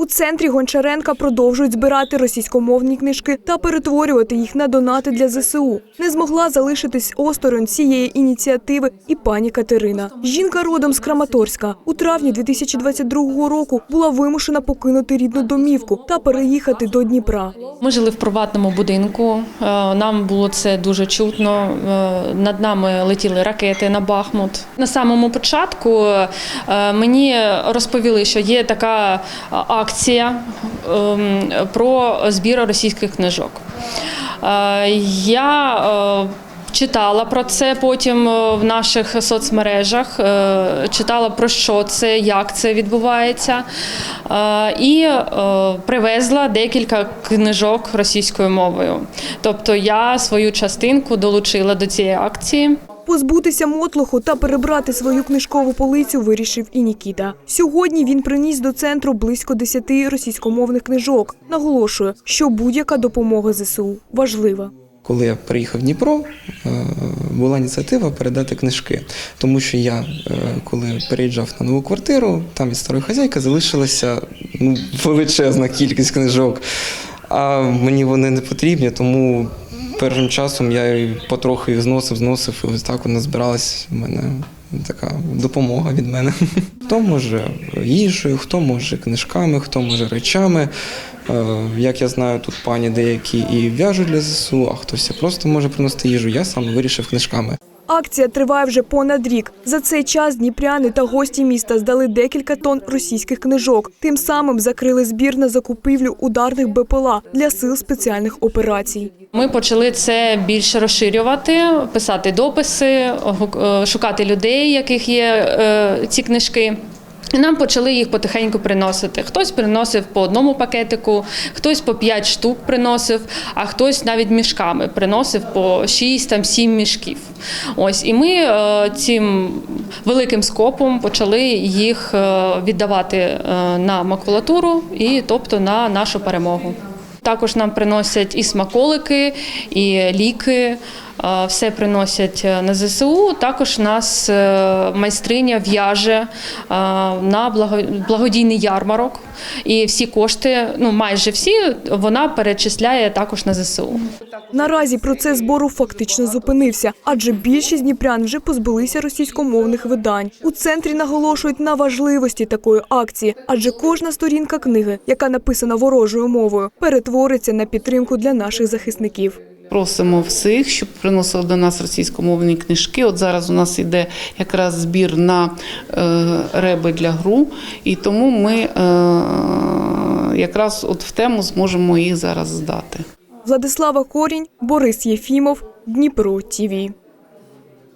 У центрі Гончаренка продовжують збирати російськомовні книжки та перетворювати їх на донати для ЗСУ. Не змогла залишитись осторонь цієї ініціативи і пані Катерина. Жінка родом з Краматорська. У травні 2022 року була вимушена покинути рідну домівку та переїхати до Дніпра. Ми жили в приватному будинку. е, Нам було це дуже чутно. е, Над нами летіли ракети на Бахмут. На самому початку е, мені розповіли, що є така акція ем, про збір російських книжок. Е, Я е, Читала про це потім е, в наших соцмережах, читала про що це, як це відбувається, і привезла декілька книжок російською мовою. Тобто я свою частинку долучила до цієї акції. Позбутися мотлоху та перебрати свою книжкову полицю вирішив і Нікіта. Сьогодні він приніс до центру близько 10 російськомовних книжок. Наголошує, що будь-яка допомога ЗСУ важлива. Коли я приїхав в Дніпро, е, була ініціатива передати книжки, тому що я, е, коли переїжджав на нову квартиру, там від старої хазяйки залишилася ну, величезна кількість книжок, а мені вони не потрібні, тому першим часом я потроху їх зносив, зносив, і ось так вона збиралась в мене. Така допомога від мене. Хто може їжею, хто може книжками, хто може речами. Е, Як я знаю, тут пані деякі і в'яжуть для ЗСУ, а хтось просто може приносити їжу. Я сам вирішив книжками. Акція триває вже понад рік. За цей час дніпряни та гості міста здали декілька тонн російських книжок. Тим самим закрили збір на закупівлю ударних БПЛА для сил спеціальних операцій. Ми почали це більше розширювати, писати дописи, е, шукати людей, яких є е, ці книжки. І нам почали їх потихеньку приносити. Хтось приносив по одному пакетику, хтось по 5 штук приносив, а хтось навіть мішками приносив по 6 там 7 мішків. Ось і ми е, цим великим скопом почали їх е, віддавати е, на макулатуру і тобто на нашу перемогу. Також нам приносять і смаколики, і ліки. Все приносять е, на ЗСУ. Також нас е, майстриня в'яже е, на благодійний ярмарок. І всі кошти, ну майже всі, вона перечисляє також на ЗСУ. Наразі процес збору фактично зупинився, адже більшість дніпрян вже позбулися російськомовних видань. У центрі наголошують на важливості такої акції, адже кожна сторінка книги, яка написана ворожою мовою, перетвориться на підтримку для наших захисників. Просимо всіх, щоб приносили до нас російськомовні книжки. От зараз у нас йде якраз збір на е, реби для гру, і тому ми е, якраз от в тему зможемо їх зараз здати. Владислава Корінь, Борис Єфімов, Дніпро ТІВІ.